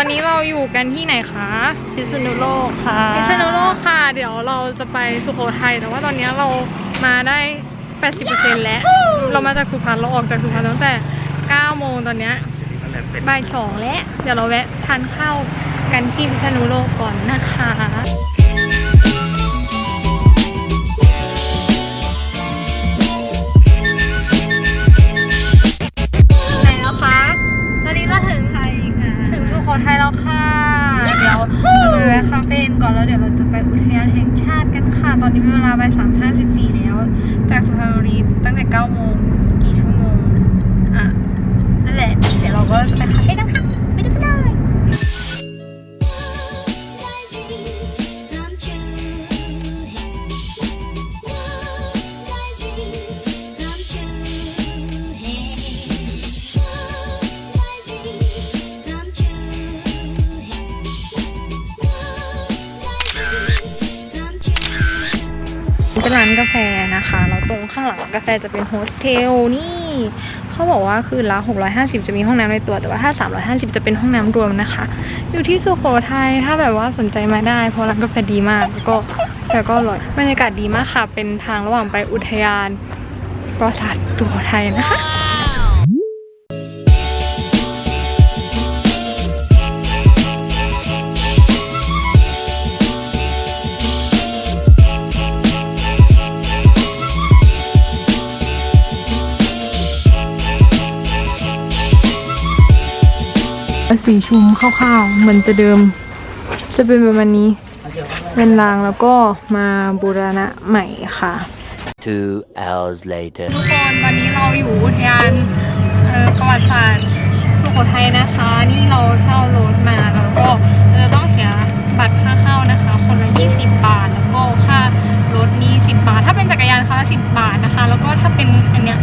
อนนี้เราอยู่กันที่ไหนคะ พิษณุโลกค่ะพิษณุโลกค่ะ เดี๋ยวเราจะไปสุโขทัย แต่ว่าตอนนี้เรามาได้ 80%แล้ว เรามาจากสุพรรณ เราออกจากสุพรรณตั้งแต่ 9 โมงตอนเนี้ยบ่ายสองแล้ว เดี๋ยวเราแวะทานข้าวกันที่พิษณุโลกก่อนนะคะ แวะคาเฟ่ก่อนแล้วเดี๋ยวเราจะไปอุทยานแห่งชาติกันค่ะ ตอนนี้เวลาไปสามห้าสิบสี่แล้ว จากสุพรรณบุรีตั้งแต่เก้าโมงกี่ชั่วางหลังกาแฟจะเป็นโฮสเทลนี่เขาบอกว่าคือละ650 จะมีห้องน้ำในตัวแต่ว่าถ้า 350 จะเป็นห้องน้ำรวมนะคะ อยู่ที่สุโขทัยถ้าแบบว่าสนใจมาได้ เพราะร้านกาแฟดีมากแล้วก็แต่ก็อร่อยบรรยากาศดีมากค่ะ เป็นทางระหว่างไปอุทยานปราสาทสุโขทัยนะคะ สีชุมคร่าวๆเหมือนจะเดิม จะเป็นประมาณนี้ เป็นรางแล้วก็มาบูรณะใหม่ค่ะ Two hours later. ทุกคนตอนนี้เราอยู่อุทยานเอ่อประวัติศาสตร์สุโขทัยนะคะ นี่เราเช่ารถมาแล้วก็เราจะต้องเสียบัตรค่าเข้านะคะ คนละ 20 บาท แล้วก็ค่ารถนี่10 บาท ถ้าเป็นจักรยานคันละ10 บาทนะคะ แล้วก็ถ้าเป็นอันเนี้ย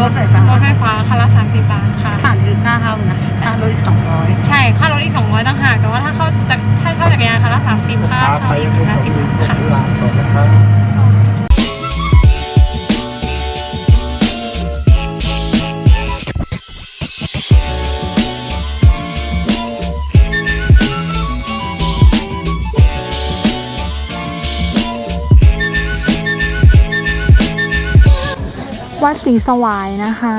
รถไฟฟ้ารถไฟฟ้าคันละ30 บาทค่ะผ่าน คือค่าเท่านะค่ารถอีกสองร้อยใช่ ค่ารถอีก200ต่างหาก แต่ว่าถ้าเข้าจากถ้าเช่าจักรยานคันละ30ค่าเช่าอีก50บาทค่ะวัดศรีสวายนะคะ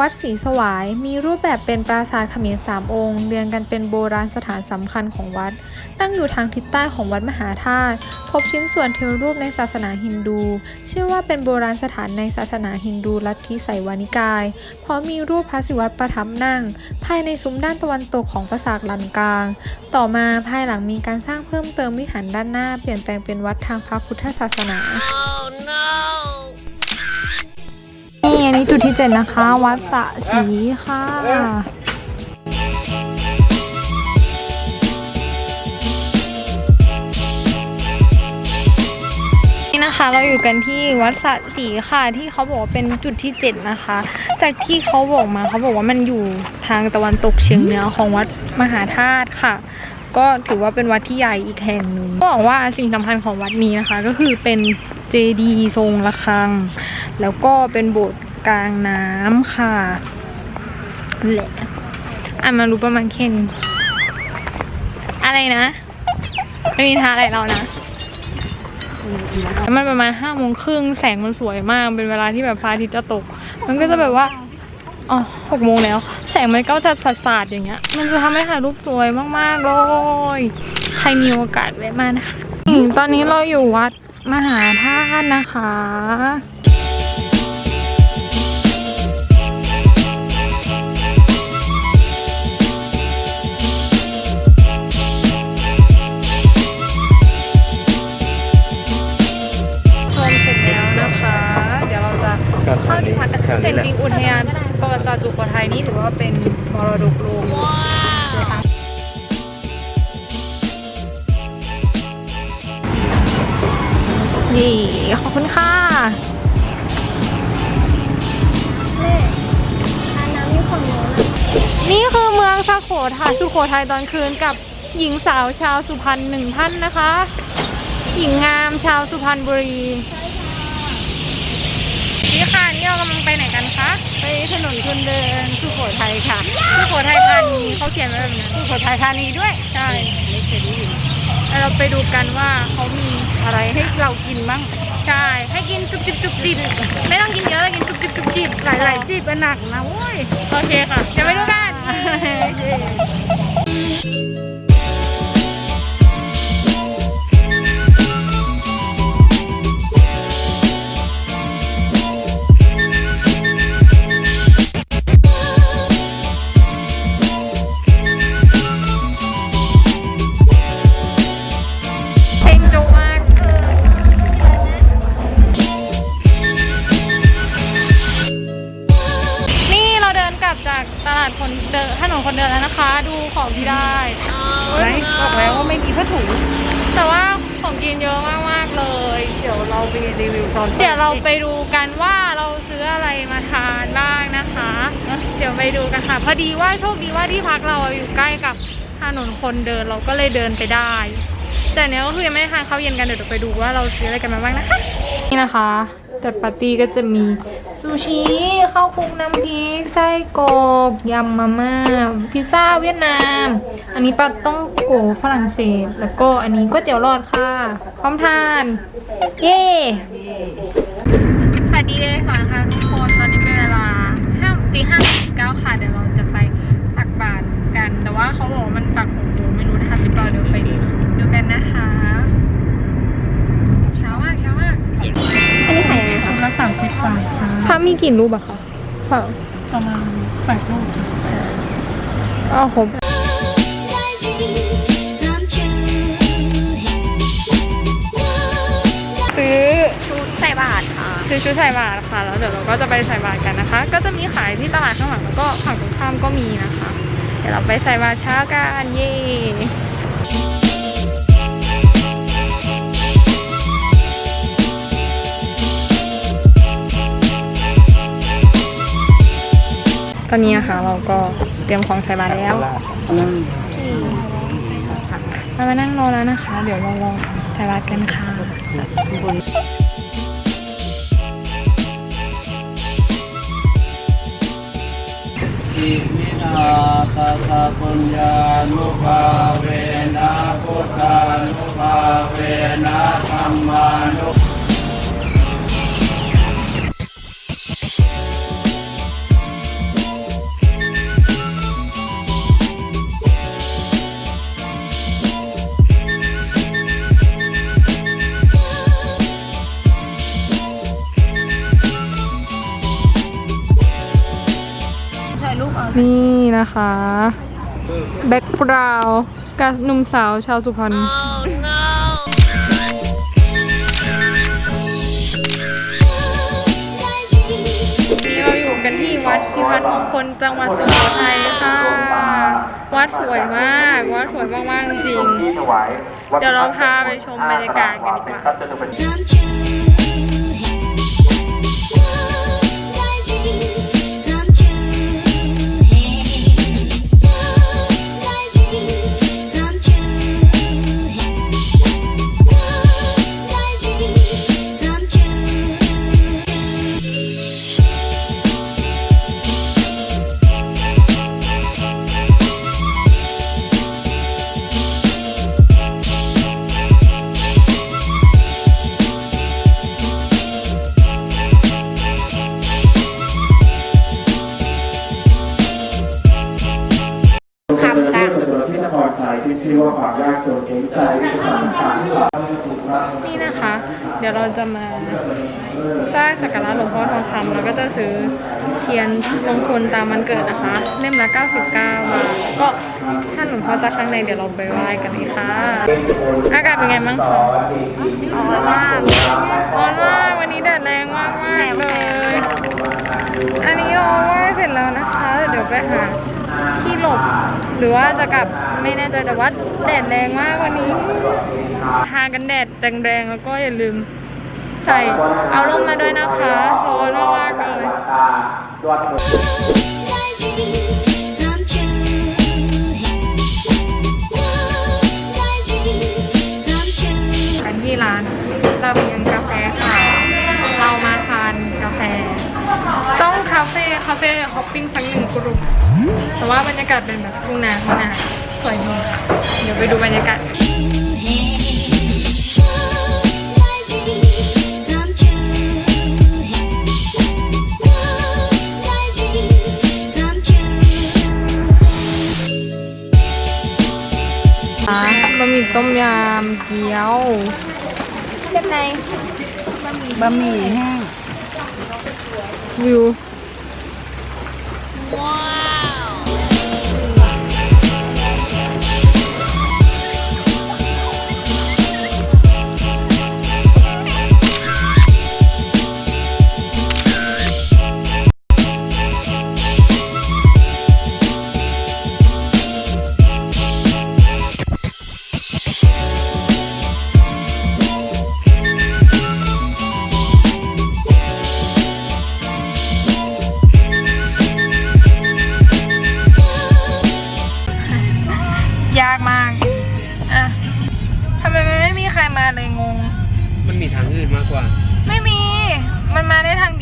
วัดศรีสวายมีรูปแบบเป็นปราสาทเขมรสามองค์เรียงกันเป็นโบราณสถานสำคัญของวัด ตั้งอยู่ทางทิศใต้ของวัดมหาธาตุพบชิ้นส่วนเทวรูปในศาสนาฮินดู เชื่อว่าเป็นโบราณสถานในศาสนาฮินดูลัทธิไสยวานิกาย เพราะมีรูปพระศิวะประทับนั่ง ภายในซุ้มด้านตะวันตกของปราสาทลันกลาง ต่อมาภายหลังมีการสร้างเพิ่มเติมวิหารด้านหน้าเปลี่ยนแปลงเป็นวัดทางพระพุทธศาสนานี่ อันนี้จุดที่เจ็ดนะคะ วัดสะสีค่ะ นี่นะคะ เราอยู่กันที่วัดสะสีค่ะ ที่เขาบอกว่าเป็นจุดที่เจ็ดนะคะ จากที่เขาบอกมาเขาบอกว่ามันอยู่ทางตะวันตกเฉียงเหนือของวัดมหาธาตุค่ะก็ถือว่าเป็นวัดที่ใหญ่อีกแห่งหนึ่งก็บอกว่าสิ่งสำคัญของวัดนี้นะคะ ก็คือเป็นเจดีย์ทรงระฆัง แล้วก็เป็นโบสถ์ กลางน้ำค่ะแหละอ่านมารู้ประมาณแค่นี้อะไรนะ ไม่มีท้าอะไรเรานะแล้วมันประมาณห้าโมงครึ่งแสงมันสวยมาก เป็นเวลาที่แบบพระอาทิตย์จะตก มันก็จะแบบว่าอ๋อหกโมงแล้ว แสงมันก็จะสาดๆอย่างเงี้ย มันจะทำให้ถ่ายรูปสวยมากๆเลย ใครมีโอกาสแวะมานะคะตอนนี้เราอยู่วัดมหาธาตุนะคะ โขทัยสุโขทัยตอนคืนกับหญิงสาวชาวสุพรรณหนึ่งท่านนะคะ หญิงงามชาวสุพรรณบุรีดีค่ะนี่เรากำลังไปไหนกันคะไปถนนคนเดินสุโขทัยค่ะสุโขทัยธานีเขาเขียนไว้แบบนั้นสุโขทัยธานีด้วยใช่ไม่เคยได้ยินแล้วเราไปดูกันว่าเขามีอะไรให้เรากินบ้างใช่ให้กินจุบจิบจุบจิบไม่ต้องกินเยอะกินจุบจิบจุบจิบหลายๆจีบเป็นหนักนะโว้ยโอเคค่ะเดี๋ยวไปดูกัน เบอกแล้วว่าไม่มีผ้าถุง แต่ว่าของกินเยอะมากๆเลย เดี๋ยวเราไปรีวิวตอนเดี๋ยวเราไปดูกันว่าเราซื้ออะไรมาทานบ้างนะคะ เดี๋ยวไปดูกันค่ะ พอดีว่าโชคดีว่าที่พักเราอยู่ใกล้กับถนนคนเดินเราก็เลยเดินไปได้ แต่เนี้ยก็คือยังไม่ได้ทานข้าวเย็นกันเดี๋ยวเราไปดูว่าเราซื้ออะไรกันมาบ้างนะคะ นี่นะคะ จัดปาร์ตี้ก็จะมีซูชิข้าวคลุกน้ำพริกไส้กรอกยำมาม่าพิซซ่าเวียดนาม อันนี้ปลาต้องโกฝรั่งเศส แล้วก็อันนี้ก๋วยเตี๋ยวหลอดค่ะ พร้อมทาน เย้สวัสดีเลยค่ะค่ะทุกคนตอนนี้เป็นเวลาห้าตีห้าสิบเก้าค่ะเดี๋ยว มีกี่รูปอะคะค่ะประมาณแปดลูกอ้าวครบซื้อชุดใส่บาทค่ะซื้อชุดใส่บาตรค่ะ แล้วเดี๋ยวเราก็จะไปใส่บาตรกันนะคะ ก็จะมีขายที่ตลาดข้างหลังแล้วก็ฝั่งตรงข้ามก็มีนะคะ เดี๋ยวเราไปใส่บาตรเช้ากันเย่ ตอนนี้นะคะเราก็เตรียมของใส่บาตรแล้วเรามานั่งรอแล้วนะคะ เดี๋ยวเรารอใส่บาตรกันค่ะอิมินาตัสะปุญญานุภาเวนะพุทธานุภาเวนะธรรมานุ นี่นะคะแบ็กกราวกับหนุ่มสาวชาวสุพรรณนี่เราอยู่กันที่วัดพิพัฒน์มงคลจังหวัดสุโขทัยค่ะ วัดสวยมาก วัดสวยมากๆจริง เดี๋ยวเราพาไปชมบรรยากาศกันดีกว่า สร้างสักการะหลวงพ่อทองคำแล้วก็จะซื้อเทียนมงคลตามวันเกิดนะคะ เล่มละ99 บาท ก็ถ้านหลวงพ่อจะข้างในเดี๋ยวเราไปไหว้กันเลยค่ะ อากาศเป็นไงบ้างคะร้อนมากร้อนมากวันนี้แดดแรงมากมากเลย อันนี้เราไหว้เสร็จแล้วนะคะ เดี๋ยวไปหาที่หลบหรือว่าจะกลับไม่แน่ใจแต่ว่าแดดแรงมากวันนี้ ทากันแดดแรงๆแล้วก็อย่าลืม ใส่ เอาลงมาด้วยนะคะร้อนมากเลย กันที่ร้านระเบียงกาแฟค่ะ เรามาทานกาแฟ ต้องคาเฟ่ฮอปปิ้งสักหนึ่งกลุ่มแต่ว่าบรรยากาศเป็นแบบทุ่งนาทุ่งนาสวยดีค่ะ เดี๋ยวไปดูบรรยากาศ บะหมี่แห้งวิว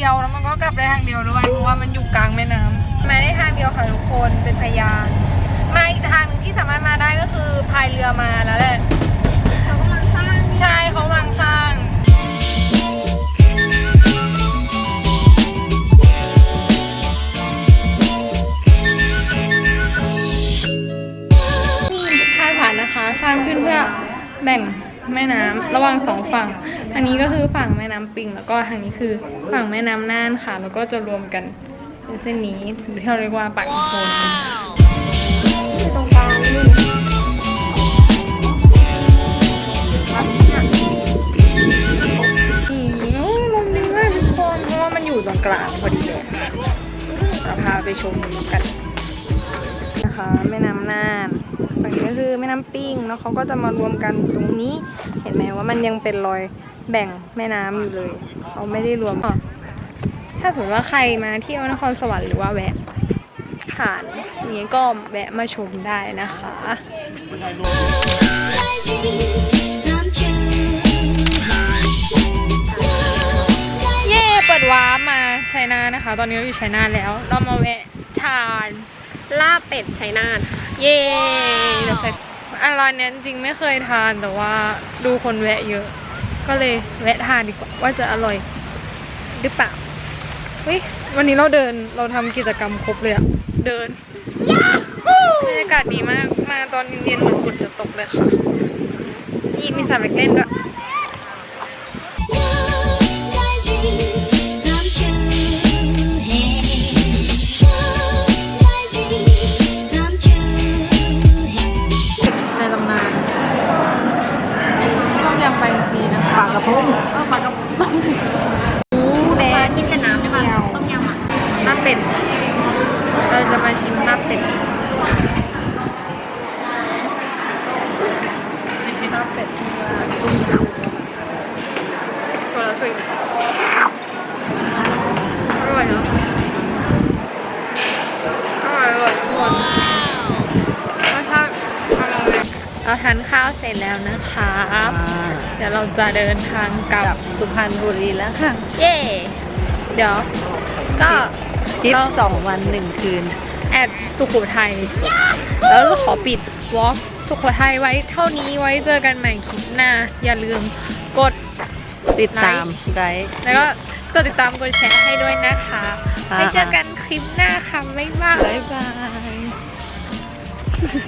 ด้ทางเดียวแล้วมันก็กลับได้ทางเดียวด้วยเพราะว่ามันอยู่กลางแม่น้ำมาได้ทางเดียวค่ะทุกคนเป็นพยานมาอีกทางหนึงที่สามารถมาได้ก็คือพายเรือมาแล้วแหละเขากำลังสร้างใช่เขากำลังสร้าง ระหว่างสองฝั่ง อันนี้ก็คือฝั่งแม่น้ำปิง แล้วก็ทางนี้คือฝั่งแม่น้ำน่านค่ะ แล้วก็จะรวมกันเป็นเส้นนี้หรือที่เราเรียกว่าปากโคนตรงกลางนี่ ฝั่งนี้ก็คือแม่น้ำปิ้งแล้วเขาก็จะมารวมกันตรงนี้ เห็นไหมว่ามันยังเป็นรอยแบ่งแม่น้ำอยู่เลย เขาไม่ได้รวมอะถ้าสมมติว่าใครมาเที่ยวนครสวรรค์หรือว่าแวะผ่านอย่างนี้ก็แวะมาชมได้นะคะเย่เปิดวามาชัยนานะคะ ตอนนี้เราอยู่ชัยนาแล้ว เรามาแวะทานลาบเป็ดชัยนาท เย่เดี๋ยวใส่อันร้านเนี้ยจริงๆไม่เคยทานแต่ว่าดูคนแวะเยอะ ก็เลยแวะทานดีกว่า ว่าจะอร่อยหรือเปล่าเฮ้ยวันนี้เราเดินเราทำกิจกรรมครบเลยอะเดินบรรยากาศดีมากมาตอนเย็นๆเหมือนฝนจะตกเลยค่ะนี่มีสระเด็กเล่นด้วยากระพงเออปลากระพงหมูแดงกินกับน้ำได้ป่ะต้มยำอะลาเป็ดเราจะมาชิมลาเป็ดนี่ลาเป็ดตัวละช่วยอร่อยเนาะอร่อยอร่อยทุกคนรสชาติอร่อยเลยเราทานข้าวเสร็จแล้วนะคะ เดี๋ยวเราจะเดินทางกลับสุพรรณบุรีแล้วค่ะ เย่เดี๋ยว ก็ทริปเราสองวันหนึ่งคืน แอดสุโขทัย แล้วเราขอปิดวอล์กสุโขทัยไว้เท่านี้ไว้เจอกันใหม่คลิปหน้า อย่าลืมกดติดตามไกด์แล้วก็กดติดตามกดแชร์ให้ด้วยนะคะค่ะไว้เจอกันคลิปหน้าค่ะบ๊ายบาย บ๊ายบาย